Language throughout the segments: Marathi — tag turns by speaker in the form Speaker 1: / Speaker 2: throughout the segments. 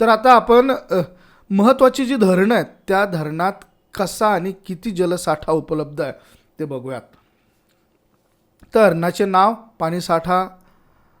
Speaker 1: तर आता आपण महत्त्वाची जी धरणं आहेत त्या धरणात कसा आणि किती जलसाठा उपलब्ध आहे ते बघूयात. तर धरणाचे नाव पाणीसाठा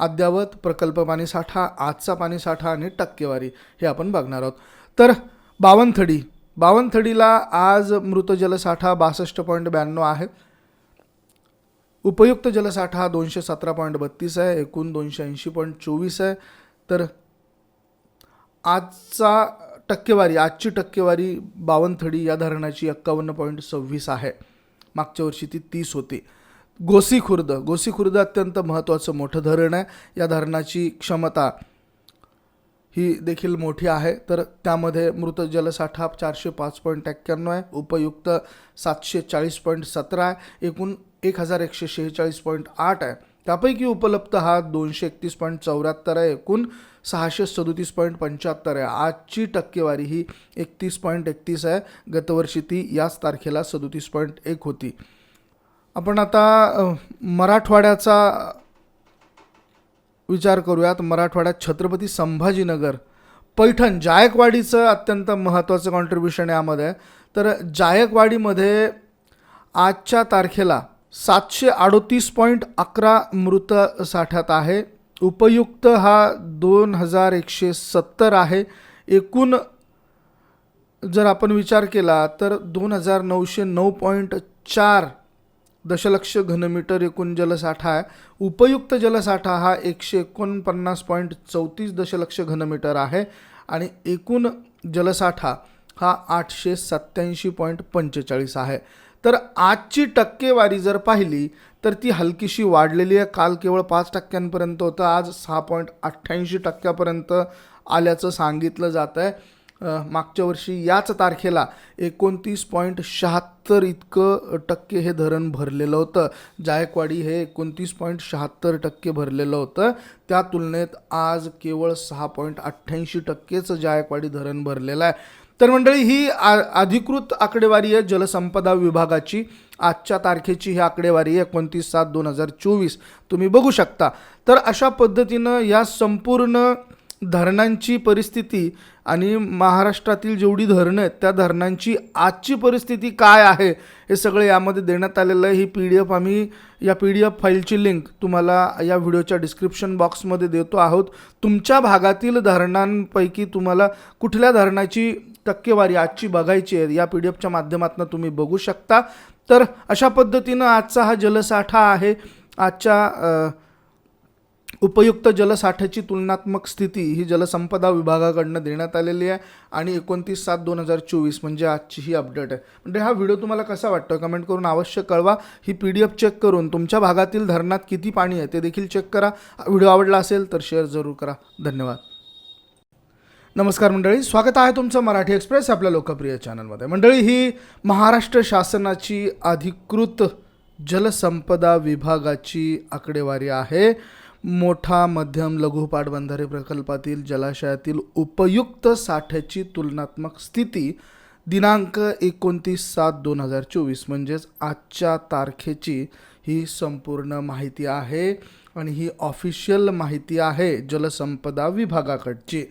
Speaker 1: अद्यावत प्रकल्प पाणीसाठा आजचा पाणीसाठा आणि टक्केवारी हे आपण बघणार आहोत. तर बावनथडी बावनथडीला आज मृत जलसाठा बासष्ट पॉईंट ब्याण्णव आहे. उपयुक्त जलसाठा दोनशे सतरा पॉईंट बत्तीस आहे एकूण दोनशे ऐंशी पॉईंट चोवीस आहे. तर आजचा टक्केवारी आजची टक्केवारी बावनथडी या धरणाची एक्कावन्न पॉईंट सव्वीस आहे. मागच्या वर्षी ती तीस होती. गोसी खुर्द गोसी खुर्द अत्यंत महत्त्वाचं मोठं धरण आहे. या धरणाची क्षमता ही देखील मोठी आहे. तर त्यामध्ये मृत जलसाठा चारशे पाच पॉईंट एक्क्याण्णव आहे. उपयुक्त सातशे चाळीस पॉईंट सतरा आहे. एकूण एक हजार एकशे शेहेचाळीस पॉईंट आठ आहे. त्यापैकी उपलब्ध हा दोनशे एकतीस पॉईंट चौऱ्याहत्तर आहे. एकूण सहाशे सदोतीस पॉईंट पंच्याहत्तर आहे. आजची टक्केवारी ही एकतीस पॉईंट एकतीस आहे. गतवर्षी ती याच तारखेला सदोतीस पॉईंट एक होती. आपण आता मराठवाड्याचा विचार करूयात. मराठवाड्यात छत्रपती संभाजीनगर पैठण जायकवाडीचं अत्यंत महत्त्वाचं कॉन्ट्रीब्युशन यामध्ये आहे. तर जायकवाडीमध्ये आजच्या तारखेला सातशे अडोतीस पॉईंट अकरा मृत साठ्यात आहे. उपयुक्त हा दोन हजार एकशे सत्तर आहे. एकूण जर आपण विचार केला तर दोन हजार नऊशे नऊ पॉईंट चार दशलक्ष घनमीटर एकूण जलसाठा आहे. उपयुक्त जलसाठा हा एकशे एकोणपन्नास पॉईंट चौतीस दशलक्ष घनमीटर आहे आणि एकूण जलसाठा हा आठशे सत्याऐंशी पॉईंट पंचेचाळीस आहे. तर आजची टक्केवारी जर पाहिली तर ती हलकीशी वाढलेली आहे. काल केवळ पाच टक्क्यांपर्यंत होतं आज सहा पॉईंट अठ्ठ्याऐंशी टक्क्यापर्यंत आल्याचं सांगितलं जातं आहे. मागच्या वर्षी याच तारखेला एकोणतीस पॉईंट शहात्तर इतकं टक्के हे धरण भरलेलं होतं. जायकवाडी हे एकोणतीस पॉईंट शहात्तर टक्के भरलेलं होतं. त्या तुलनेत आज केवळ सहा पॉईंट अठ्ठ्याऐंशी टक्केच जायकवाडी धरण भरलेलं आहे. तर मंडळी ही आ अधिकृत आकडेवारी आहे जलसंपदा विभागाची. आजच्या तारखेची ही आकडेवारी आहे एकोणतीस सात दोन हजार चोवीस. तुम्ही बघू शकता. तर अशा पद्धतीनं या संपूर्ण धरणांची परिस्थिती आणि महाराष्ट्रातील जेवढी धरणं आहेत त्या धरणांची आजची परिस्थिती काय आहे हे सगळं यामध्ये देण्यात आलेलं आहे. ही पी डी एफ आम्ही या पी डी एफ फाईलची लिंक तुम्हाला या व्हिडिओच्या डिस्क्रिप्शन बॉक्समध्ये देतो आहोत. तुमच्या भागातील धरणांपैकी तुम्हाला कुठल्या धरणाची टक्केवारी आजची बघायची आहे या पी डी एफच्या माध्यमातून तुम्ही बघू शकता. तर अशा पद्धतीनं आजचा हा जलसाठा आहे. आजच्या उपयुक्त जलसाठ्याची तुलनात्मक स्थिती ही जलसंपदा विभागाकडनं देण्यात आलेली आहे आणि एकोणतीस सात दोन हजार चोवीस म्हणजे आजची ही अपडेट आहे. म्हणजे हा व्हिडिओ तुम्हाला कसा वाटतो कमेंट करून अवश्य कळवा. ही पी डी एफ चेक करून तुमच्या भागातील धरणात किती पाणी आहे ते देखील चेक करा. व्हिडिओ आवडला असेल तर शेअर जरूर करा. धन्यवाद. नमस्कार मंडळी. स्वागत आहे तुमचं मराठी एक्सप्रेस आपल्या लोकप्रिय चॅनलमध्ये मंडळी ही महाराष्ट्र शासनाची अधिकृत जलसंपदा विभागाची आकडेवारी आहे. मोठा मध्यम लघु पाटबंधारे प्रकल्पातील जलाशयातील उपयुक्त साठ्याची तुलनात्मक स्थिती दिनांक एकोणतीस सात दोन हजार चोवीस म्हणजेच आजच्या तारखेची ही संपूर्ण माहिती आहे आणि ही ऑफिशियल माहिती आहे जलसंपदा विभागाकडची.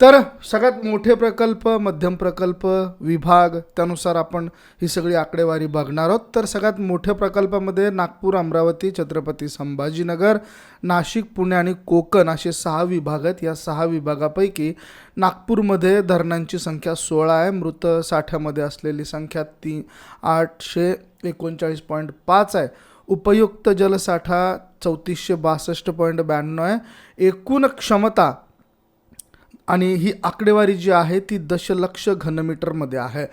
Speaker 1: तर सगळ्यात मोठे प्रकल्प मध्यम प्रकल्प विभाग त्यानुसार आपण ही सगळी आकडेवारी बघणार आहोत. तर सगळ्यात मोठ्या प्रकल्पामध्ये नागपूर अमरावती छत्रपती संभाजीनगर नाशिक पुणे आणि कोकण असे सहा विभाग आहेत. या सहा विभागापैकी नागपूरमध्ये धरणांची संख्या सोळा आहे. मृत साठ्यामध्ये असलेली संख्या ती आठशे एकोणचाळीस पॉईंट पाच आहे. उपयुक्त जलसाठा चौतीसशे बासष्ट पॉईंट ब्याण्णव आहे. एकूण क्षमता आणि ही आकडेवारी जी आहे ती दशलक्ष घनमीटरमध्ये आहे.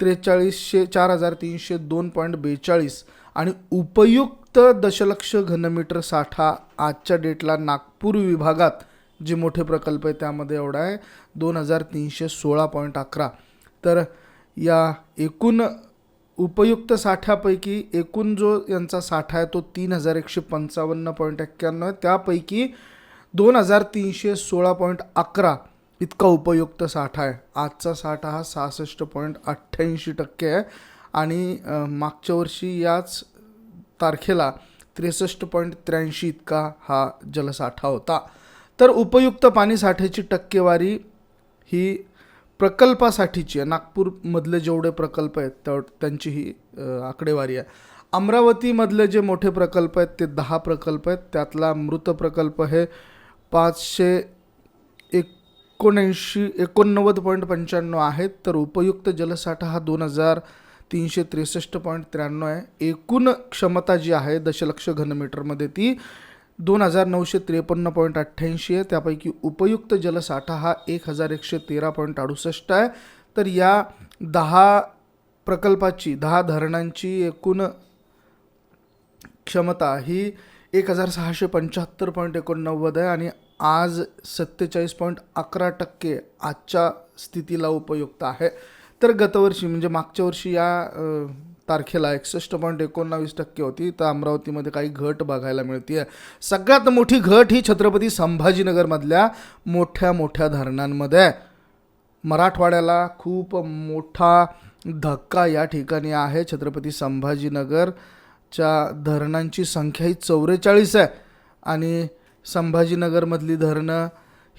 Speaker 1: त्रेचाळीसशे चार हजार तीनशे दोन पॉईंट बेचाळीस आणि उपयुक्त दशलक्ष घनमीटर साठा आजच्या डेटला नागपूर विभागात जे मोठे प्रकल्प आहे त्यामध्ये एवढा आहे दोन हजार तीनशे सोळा पॉईंट अकरा. तर या एकूण उपयुक्त साठ्यापैकी एकूण जो यांचा साठा आहे तो तीन हजार एकशे पंचावन्न पॉईंट एक्क्याण्णव आहे. त्यापैकी दोन हजार तीनशे सोळा पॉईंट अकरा इतका उपयुक्त साठा आहे. आजचा साठा हा सहासष्ट पॉईंट अठ्ठ्याऐंशी टक्के आहे. आणि मागच्या वर्षी याच तारखेला त्रेसष्ट पॉईंट त्र्याऐंशी इतका हा जलसाठा होता. तर उपयुक्त पाणी साठ्याची टक्केवारी ही प्रकल्पासाठीची आहे. नागपूरमधले जेवढे प्रकल्प आहेत त्या त्यांची ही आकडेवारी आहे. अमरावतीमधले जे मोठे प्रकल्प आहेत ते दहा प्रकल्प आहेत. त्यातला मृत प्रकल्प हे पाचशे एकोणऐंशी एकोणनव्वद पॉईंट पंच्याण्णव आहेत तर उपयुक्त जलसाठा हा दोन हजार तीनशे त्रेसष्ट पॉईंट त्र्याण्णव आहे. एकूण क्षमता जी आहे दशलक्ष घनमीटरमध्ये ती दोन हजार नऊशे त्रेपन्न पॉईंट अठ्ठ्याऐंशी आहे. त्यापैकी उपयुक्त जलसाठा हा एक हजार एकशे तेरा पॉईंट अडुसष्ट आहे. तर या दहा प्रकल्पाची दहा धरणांची एकूण क्षमता ही एक हजार सहाशे पंच्याहत्तर पॉईंट एकोणनव्वद आहे आणि आज सत्तेचाळीस पॉईंट अकरा टक्के आजच्या स्थितीला उपयुक्त आहे. तर गतवर्षी म्हणजे मागच्या वर्षी या तारखेला एकसष्ट पॉईंट एकोणावीस टक्के होती. तर अमरावतीमध्ये काही घट बघायला मिळते सगळ्यात मोठी घट ही छत्रपती संभाजीनगरमधल्या मोठ्या मोठ्या धरणांमध्ये आहे. मराठवाड्याला खूप मोठा धक्का या ठिकाणी आहे. छत्रपती संभाजीनगरच्या धरणांची संख्या ही चौवेचाळीस आहे. आणि संभाजीनगरमधली धरणं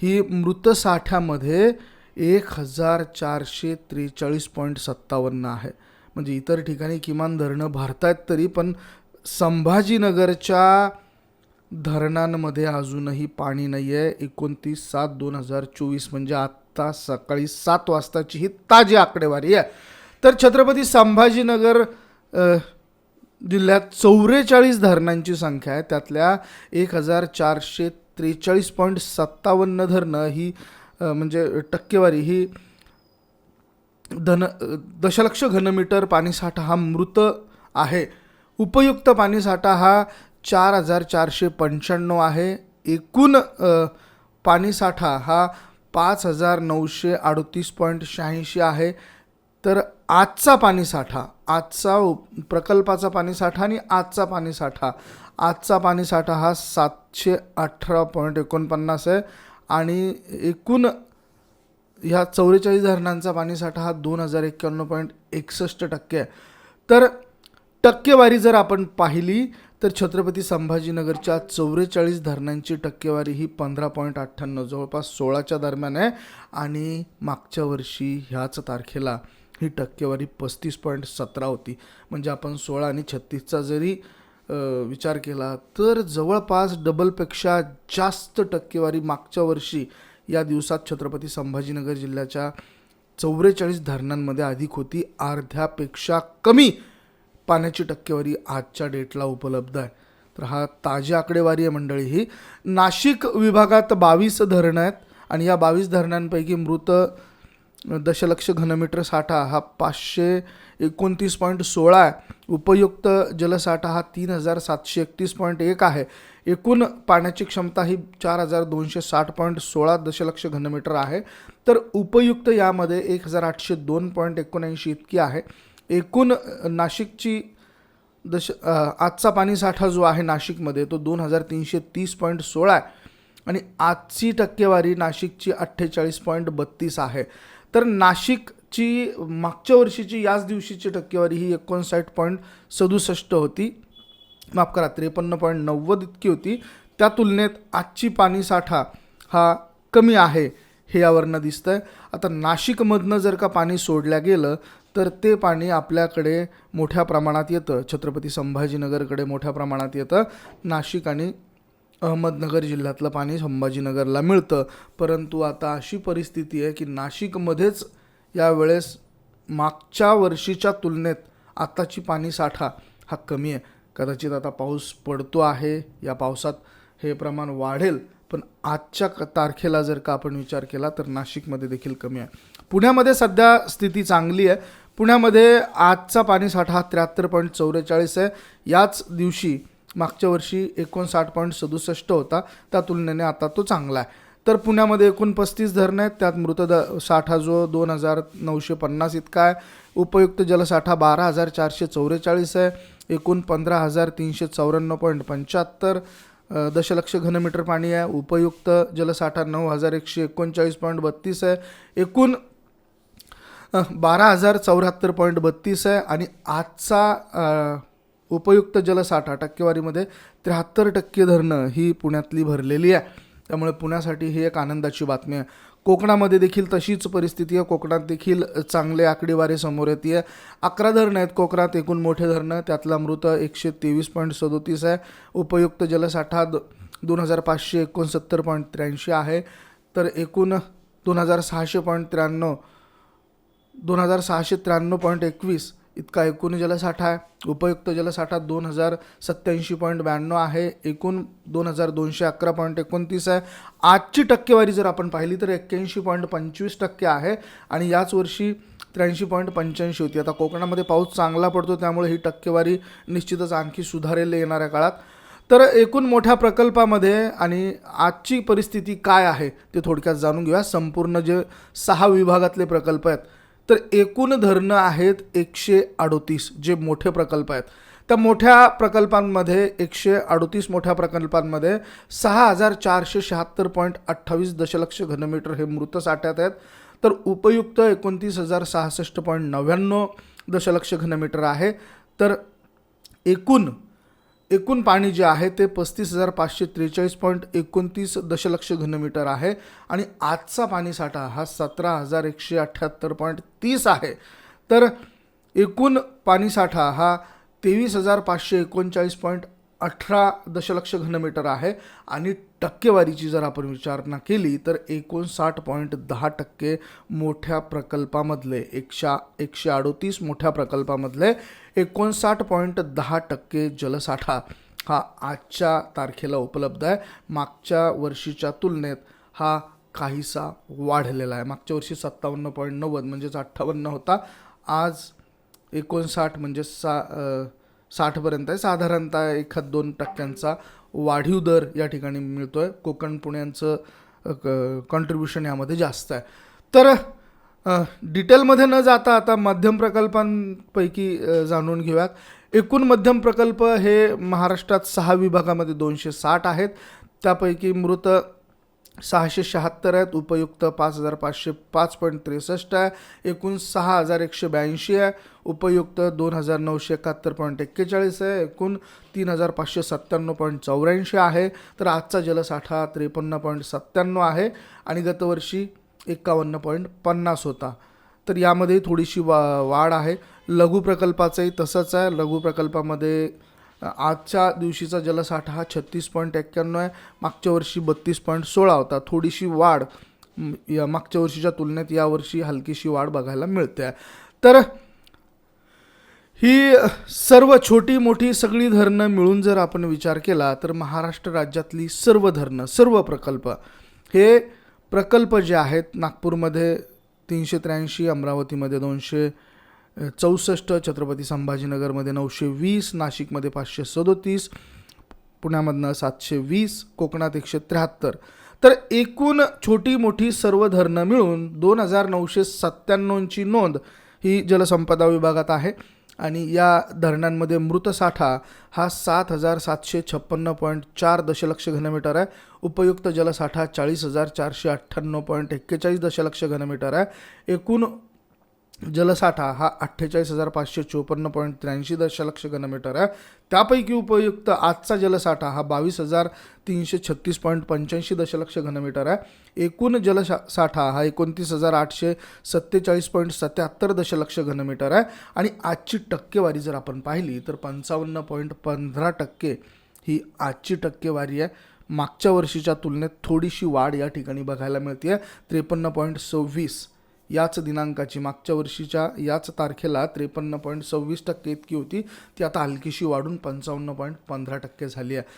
Speaker 1: ही मृतसाठ्यामध्ये एक हजार चारशे त्रेचाळीस पॉईंट सत्तावन्न आहे. म्हणजे इतर ठिकाणी किमान धरणं भरतायत तरी पण संभाजीनगरच्या धरणांमध्ये अजूनही पाणी नाही आहे एकोणतीस सात दोन हजार चोवीस म्हणजे आत्ता सकाळी सात वाजताची ही ताजी आकडेवारी आहे. तर छत्रपती संभाजीनगर जिल्ह्यात चौवेचाळीस धरणांची संख्या आहे. त्यातल्या एक हजार चारशे त्रेचाळीस पॉईंट सत्तावन्न धरणं ही म्हणजे टक्केवारी ही धन दशलक्ष घनमीटर पाणीसाठा हा मृत आहे. उपयुक्त पाणीसाठा हा चार हजार चारशे पंच्याण्णव आहे. एकूण पाणीसाठा हा पाच हजार नऊशे अडतीस पॉईंट शहाऐंशी आहे. तर आजचा पाणीसाठा आजचा उप- प्रकल्पाचा पाणीसाठा आणि आजचा पाणीसाठा आजचा पाणीसाठा हा सातशे अठरा पॉईंट एकोणपन्नास आहे आणि एकूण ह्या चौवेचाळीस धरणांचा पाणीसाठा हा दोन हजार एक्क्याण्णव पॉईंट एकसष्ट टक्के आहे. तर टक्केवारी जर आपण पाहिली तर छत्रपती संभाजीनगरच्या चौवेचाळीस धरणांची टक्केवारी ही पंधरा पॉईंट अठ्ठ्याण्णव जवळपास सोळाच्या दरम्यान आहे आणि मागच्या वर्षी ह्याच तारखेला ही टक्केवारी पस्तीस पॉईंट सतरा होती. म्हणजे आपण सोळा आणि छत्तीसचा जरी विचार केला तर जवळपास डबलपेक्षा जास्त टक्केवारी मागच्या वर्षी या दिवसात छत्रपती संभाजीनगर जिल्ह्याच्या चौवेचाळीस धरणांमध्ये अधिक होती. अर्ध्यापेक्षा कमी पाण्याची टक्केवारी आजच्या डेटला उपलब्ध आहे. तर हा ताजी आकडेवारी आहे मंडळी ही. नाशिक विभागात बावीस धरणं आहेत आणि या बावीस धरणांपैकी मृत दशलक्ष घनमीटर साठा हा पाचशे एकोणतीस पॉईंट सोळा आहे. उपयुक्त जलसाठा हा तीन हजार सातशे एकतीस पॉईंट एक आहे. एकूण पाण्याची क्षमता ही चार हजार दोनशे साठ पॉईंट सोळा दशलक्ष घनमीटर आहे. तर उपयुक्त यामध्ये एक हजार आठशे दोन पॉईंट एकोणऐंशी इतकी आहे. एकूण नाशिकची दश आजचा पाणीसाठा जो आहे नाशिकमध्ये तो दोन हजार तीनशे तीस पॉईंट सोळा आहे. आणि आजची टक्केवारी नाशिकची अठ्ठेचाळीस पॉईंट बत्तीस आहे. तर नाशिकची मागच्या वर्षीची याच दिवशीची टक्केवारी ही एकोणसाठ पॉईंट सदुसष्ट होती. माफ करा त्रेपन्न पॉईंट नव्वद इतकी होती. त्या तुलनेत आजची पाणीसाठा हा कमी आहे हे यावरनं दिसतं आहे आता नाशिकमधनं जर का पाणी सोडल्या गेलं तर ते पाणी आपल्याकडे मोठ्या प्रमाणात येतं. छत्रपती संभाजीनगरकडे मोठ्या प्रमाणात येतं. नाशिक आणि अहमदनगर जिल्ह्यातलं पाणी संभाजीनगरला मिळतं. परंतु आता अशी परिस्थिती आहे की नाशिकमध्येच यावेळेस मागच्या वर्षीच्या तुलनेत आत्ताची पाणी साठा हा कमी आहे. कदाचित आता पाऊस पडतो आहे या पावसात हे प्रमाण वाढेल पण आजच्या क- तारखेला जर का आपण विचार केला तर नाशिकमध्ये देखील कमी आहे. पुण्यामध्ये सध्या स्थिती चांगली आहे. पुण्यामध्ये आजचा पाणीसाठा हा त्र्याहत्तर पॉईंट चौवेचाळीस आहे. याच दिवशी मागच्या वर्षी एकोणसाठ पॉईंट सदुसष्ट होता. त्या तुलनेने आता तो चांगला आहे. तर पुण्यामध्ये एकूण पस्तीस धरणं आहेत. त्यात मृतद साठा जो दोन हजार नऊशे पन्नास इतका आहे. उपयुक्त जलसाठा बारा हजार चारशे चौवेचाळीस आहे. एकूण पंधरा हजार तीनशे चौऱ्याण्णव पॉईंट पंच्याहत्तर दशलक्ष घनमीटर पाणी आहे. उपयुक्त जलसाठा नऊ हजार एकशे एकोणचाळीस पॉईंट बत्तीस आहे. एकूण बारा हजार चौऱ्याहत्तर पॉईंट बत्तीस आहे. आणि आजचा उपयुक्त जलसाठा टक्केवारीमध्ये त्र्याहत्तर टक्के धरणं ही पुण्यातली भरलेली आहे. त्यामुळे पुण्यासाठी ही एक आनंदाची बातमी आहे. कोकणामध्ये देखील तशीच परिस्थिती आहे. कोकणात देखील चांगले आकडेवारी समोर येते. अकरा धरणं आहेत. कोकणात एकूण मोठे धरणं. त्यातला मृत एकशे तेवीस पॉईंट सदोतीस आहे. उपयुक्त जलसाठा द दोन हजार पाचशे एकोणसत्तर पॉईंट त्र्याऐंशी आहे. तर एकूण दोन हजार सहाशे पॉईंट त्र्याण्णव दोन हजार सहाशे त्र्याण्णव पॉईंट एकवीस इतका एकूण जलसाठा आहे उपयुक्त जलसाठा दोन हजार सत्त्याऐंशी पॉईंट ब्याण्णव आहे. एकूण दोन हजार दोनशे अकरा पॉईंट एकोणतीस आहे. आजची टक्केवारी जर आपण पाहिली तर एक्क्याऐंशी पॉईंट पंचवीस टक्के आहे आणि याच वर्षी त्र्याऐंशी पॉईंट पंच्याऐंशी होती. आता कोकणामध्ये पाऊस चांगला पडतो त्यामुळे ही टक्केवारी निश्चितच आणखी सुधारेल येणाऱ्या काळात. तर एकूण मोठ्या प्रकल्पामध्ये आणि आजची परिस्थिती काय आहे ते थोडक्यात जाणून घेऊया. संपूर्ण जे सहा विभागातले प्रकल्प आहेत तर एकूण धरणं आहेत एकशे अडोतीस जे मोठे प्रकल्प आहेत. त्या मोठ्या प्रकल्पांमध्ये एकशे अडोतीस मोठ्या प्रकल्पांमध्ये सहा हजार चारशे शहात्तर पॉईंट अठ्ठावीस दशलक्ष घनमीटर हे मृत साठ्यात आहेत. तर उपयुक्त एकोणतीस हजार सहासष्ट पॉईंट नव्याण्णव दशलक्ष घनमीटर आहे. तर एकूण एकूण पाणी जे आहे ते पस्तीस हजार पाचशे त्रेचाळीस पॉईंट एकोणतीस दशलक्ष घनमीटर आहे आणि आजचा पाणीसाठा हा सतरा हजार एकशे अठ्ठ्याहत्तर पॉईंट तीस आहे. तर एकूण पाणीसाठा हा तेवीस हजार पाचशे एकोणचाळीस पॉईंट अठरा दशलक्ष घनमीटर आहे आणि टक्केवारीची जर आपण विचारणा केली तर एकोणसाठ पॉईंट दहा टक्के मोठ्या प्रकल्पामधले एकशा एकशे अडोतीस मोठ्या प्रकल्पामधले एकोणसाठ पॉईंट दहा टक्के जलसाठा हा आजच्या तारखेला उपलब्ध आहे. मागच्या वर्षीच्या तुलनेत हा काहीसा वाढलेला आहे. मागच्या वर्षी सत्तावन्न पॉईंट नव्वद म्हणजेच अठ्ठावन्न होता. आज एकोणसाठ म्हणजे सा साठपर्यंत आहे. साधारणतः एखाद दोन टक्क्यांचा वाढीव दर या ठिकाणी मिळतो आहे कोकण पुण्यांचं कॉन्ट्रीब्युशन यामध्ये जास्त आहे. तर डिटेलमध्ये न जाता आता मध्यम प्रकल्पांपैकी जाणून घेऊयात. एकूण मध्यम प्रकल्प हे महाराष्ट्रात सहा विभागामध्ये दोनशे साठ आहेत. त्यापैकी मृत सहाशे शहात्तर आहेत उपयुक्त पाच हजार पाचशे पाच पॉईंट त्रेसष्ट आहे एकूण सहा हजार एकशे ब्याऐंशी आहे उपयुक्त दोन हजार नऊशे एकाहत्तर पॉईंट एक्केचाळीस आहे एकूण तीन हजार पाचशे सत्त्याण्णव पॉईंट चौऱ्याऐंशी आहे. तर आजचा जलसाठा त्रेपन्न पॉईंट सत्त्याण्णव आहे आणि गतवर्षी एकावन्न पॉईंट पन्नास होता. तर यामध्ये थोडीशी वा वाढ आहे. लघु प्रकल्पाचंही तसंच आहे. लघु प्रकल्पामध्ये आजच्या दिवशीचा जलसाठा हा छत्तीस पॉईंट एक्क्याण्णव आहे. मागच्या वर्षी बत्तीस पॉईंट सोळा होता. थोडीशी वाढ या मागच्या वर्षीच्या तुलनेत यावर्षी हलकीशी वाढ बघायला मिळते. आहे तर ही सर्व छोटी मोठी सगळी धरणं मिळून जर आपण विचार केला तर महाराष्ट्र राज्यातली सर्व धरणं सर्व प्रकल्प हे प्रकल्प जे आहेत नागपूरमध्ये तीनशे त्र्याऐंशी अमरावतीमध्ये दोनशे चौसष्ट छत्रपती संभाजीनगरमध्ये नऊशे वीस नाशिकमध्ये पाचशे सदोतीस पुण्यामधनं सातशे वीस कोकणात एकशे त्र्याहत्तर. तर एकूण छोटी मोठी सर्व धरणं मिळून दोन हजार नऊशे सत्त्याण्णवची नोंद ही जलसंपदा विभागात आहे आणि या धरणांमध्ये मृतसाठा हा सात हजार सातशे छप्पन्न पॉईंट चार दशलक्ष घनमीटर आहे. उपयुक्त जलसाठा चाळीस हजार चारशे अठ्ठ्याण्णव पॉईंट एक्केचाळीस दशलक्ष घनमीटर आहे. एकूण जलसाठा हा अठ्ठेचाळीस हजार पाचशे चोपन्न पॉईंट त्र्याऐंशी दशलक्ष घनमीटर आहे. त्यापैकी उपयुक्त आजचा जलसाठा हा बावीस हजार तीनशे छत्तीस पॉईंट पंच्याऐंशी दशलक्ष घनमीटर आहे. एकूण जलसा साठा हा एकोणतीस हजार आठशे सत्तेचाळीस पॉईंट सत्याहत्तर दशलक्ष घनमीटर आहे. आणि आजची टक्केवारी जर आपण पाहिली तर पंचावन्न पॉईंट पंधरा टक्के ही आजची टक्केवारी आहे. मागच्या वर्षीच्या तुलनेत थोडीशी वाढ या ठिकाणी बघायला मिळते आहे त्रेपन्न पॉईंट सव्वीस याच दिनांकाची मागच्या वर्षीच्या याच तारखेला त्रेपन्न पॉईंट सव्वीस टक्के इतकी होती. ती आता हलकीशी वाढून पंचावन्न पॉईंट पंधरा टक्के झाली आहे.